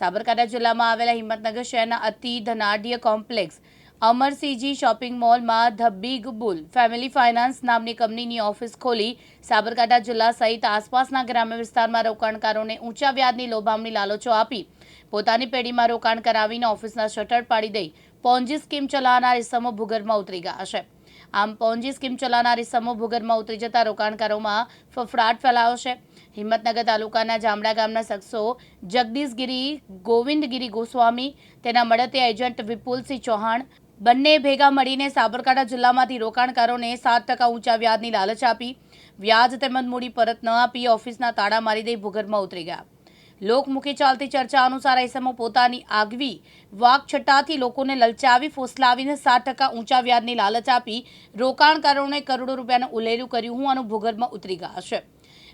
સાબરકાંઠા જિલ્લામાં આવેલા હિંમતનગર શહેરના અતિ ધનાઢ્ય કોમ્પ્લેક્સ અમરસિંહજી શોપિંગ મોલમાં the big bull family finance નામની કંપનીની ઓફિસ ખોલી. સાબરકાંઠા જિલ્લા સહિત આસપાસના ગ્રામ્ય વિસ્તારમાં રોકાણકારોને ઊંચા વ્યાજની લોભામણી લાલચો આપી. પોતાની પેઢીમાં રોકાણ કરાવીને ઓફિસના શટર પાડી દઈ. પોન્જી સ્કીમ ચલાવનાર ઇસમો ભૂગર્ભમાં ઉતરી ગયા છે. આમ પોન્જી સ્કીમ ચલાવનારી સમૂહ ભૂગર્ભમાં ઉતરી જતા રોકાણકારોમાં ફફડાટ ફેલાયો છે. હિંમતનગર તાલુકાના જામડા ગામના શખ્સો જગદીશગીરી ગોવિંદગીરી ગોસ્વામી, તેના મળતે એજન્ટ વિપુલસિંહ ચૌહાણ, બંને ભેગા મળીને સાબરકાંઠા જિલ્લામાંથી રોકાણકારોને સાત ટકા ઊંચા વ્યાજની લાલચ આપી. વ્યાજ તેમજ મૂડી પરત ન આપી ઓફિસના તાળા મારી દઈ ભૂગર્ભમાં ઉતરી ગયા. લોકમુખી ચાલતી ચર્ચા અનુસાર એસમો પોતાની આગવી વાકછટાથી લોકોને લલચાવી, ફોસલાવીને સાત ટકા ઊંચા વ્યાજની લાલચ આપી રોકાણકારોને કરોડો રૂપિયાનું ઉલેરું કર્યું. હોવાનું ભૂગર્ભમાં ઉતરી ગયા છે.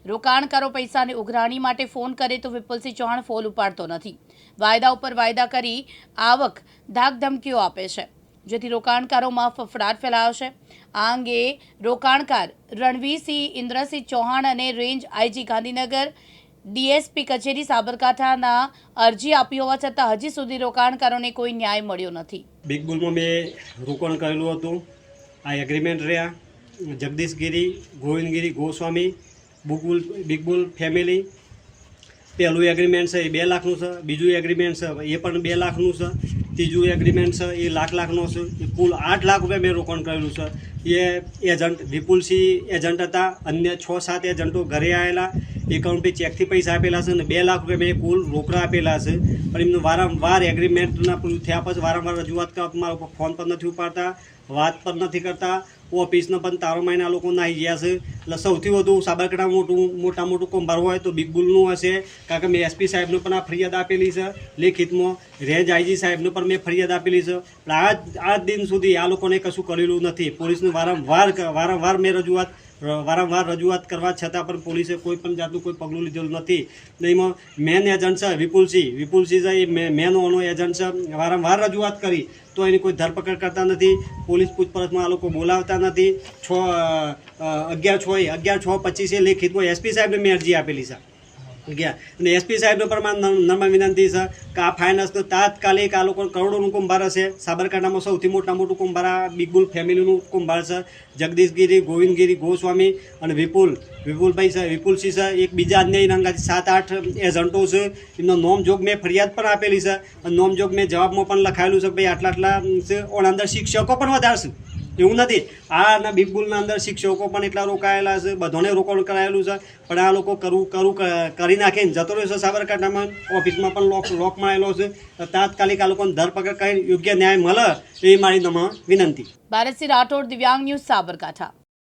રોકાણકારો પૈસાની ઉઘરાણી માટે ફોન કરે તો વિપુલસિંહ ચૌહાણ ફોન ઉપાડતો નથી. વાયદા ઉપર વાયદા કરી આવક ધાકધમકીઓ આપે છે. જેથી રોકાણકારોમાં ફફડાટ ફેલાયો છે. આ અંગે રોકાણકાર રણવીરસિંહ, ઇન્દ્રસિંહ ચૌહાણ અને રેન્જ આઈજી ગાંધીનગર ડીએસપી કચેરી સાબરકાંઠાના અરજી આપી હોવા છતાં હજી સુધી રોકાણકારોને કોઈ ન્યાય મળ્યો નથી. બિગ બુલમાં મેં રોકાણ કરેલું હતું. આ એગ્રીમેન્ટ રહ્યા. જગદીશગીરી, ગોવિંદગીરી, ગોસ્વામી બુકબુલ બિગ બુલ ફેમિલી પહેલું એગ્રીમેન્ટ છે એ બે લાખનું છે. બીજું એગ્રીમેન્ટ છે એ પણ બે લાખનું છે. ત્રીજું એગ્રીમેન્ટ છે, એ લાખ લાખનો છે. એ કુલ આઠ લાખ રૂપિયા મેં રોકાણ કરેલું છે. એ એજન્ટ વિપુલસિંહ એજન્ટ હતા. અન્ય છ, સાત એજન્ટો ઘરે આવેલા. એકાઉન્ટથી ચેકથી પૈસા આપેલા છે અને બે લાખ રૂપિયા મેં કુલ રોકડા આપેલા છે. પણ એમનું વારંવાર એગ્રીમેન્ટના પેલું થયા પછી વારંવાર રજૂઆત કરવા મારા ફોન પર નથી ઉપાડતા, વાત પણ નથી કરતા. ઓફિસનો પણ તારો મહિના લોકો નાહી ગયા છે. એટલે સૌથી વધુ સાબરકાંઠા મોટું, મોટા મોટું કુંભાર હોય તો બિગ બુલનું હશે. કારણ કે મેં એસપી સાહેબને પણ આ ફરિયાદ આપેલી છે લેખિતમાં. રેજ આઈજી સાહેબને પણ મેં ફરિયાદ આપેલી છે. આ આજ દિન સુધી આ લોકોને કશું કરેલું નથી. પોલીસને વારંવાર વારંવાર મેં રજૂઆત, વારંવાર રજૂઆત કરવા છતાં પણ પોલીસે કોઈ પણ જાતનું કોઈ પગલું લીધેલું નથી. ને એમાં મેન એજન્ટ છે વિપુલસિંહ. વિપુલસિંહ છે એ મેન ઓનો એજન્ટ છે. વારંવાર રજૂઆત કરી તો એની કોઈ ધરપકડ કરતા નથી. પોલીસ પૂછપરછમાં આ લોકો બોલાવતા નથી. છ અગિયાર છ અગિયાર છ પચીસે લેખિતમાં એસપી સાહેબને મેં અરજી આપેલી છે. ગયા અને એસપી સાહેબને પણ મારા નમ- નમ્ર વિનંતી છે કે આ ફાઇનાન્સનો તાત્કાલિક આ લોકો કરોડોનું કુંભાર હશે. સાબરકાંઠામાં સૌથી મોટા મોટું કુંભાર આ બિગ ફેમિલીનું કુંભાર છે. જગદીશગીરી, ગોવિંદગીરી, ગોસ્વામી અને વિપુલ, વિપુલભાઈ છે, વિપુલસિંહ છે, એક બીજા અન્ય રંગાથી સાત, આઠ એજન્ટો છે. એમનો નોમ જોગ મેં ફરિયાદ પણ આપેલી છે. અને નોમજોગ મેં જવાબમાં પણ લખાયેલું છે ભાઈ આટલા આટલા છે ઓના અંદર શિક્ષકો પણ વધારે છે એવું નથી. આ બિગ બુલના અંદર શિક્ષકો પણ એટલા રોકાયેલા છે, બધાને રોકાણ કરાયેલું છે, પણ આ લોકો કરવું કરવું કરી નાખીને જતો રહ્યો છે સાબરકાંઠામાં, ઓફિસમાં પણ લોક લોક મારેલો છે. તાત્કાલિક આ લોકોને ધરપકડ કરી યોગ્ય ન્યાય મળે, એ મારી વિનંતી. ભારતસિંહ રાઠોડ, દિવ્યાંગ ન્યૂઝ સાબરકાંઠા.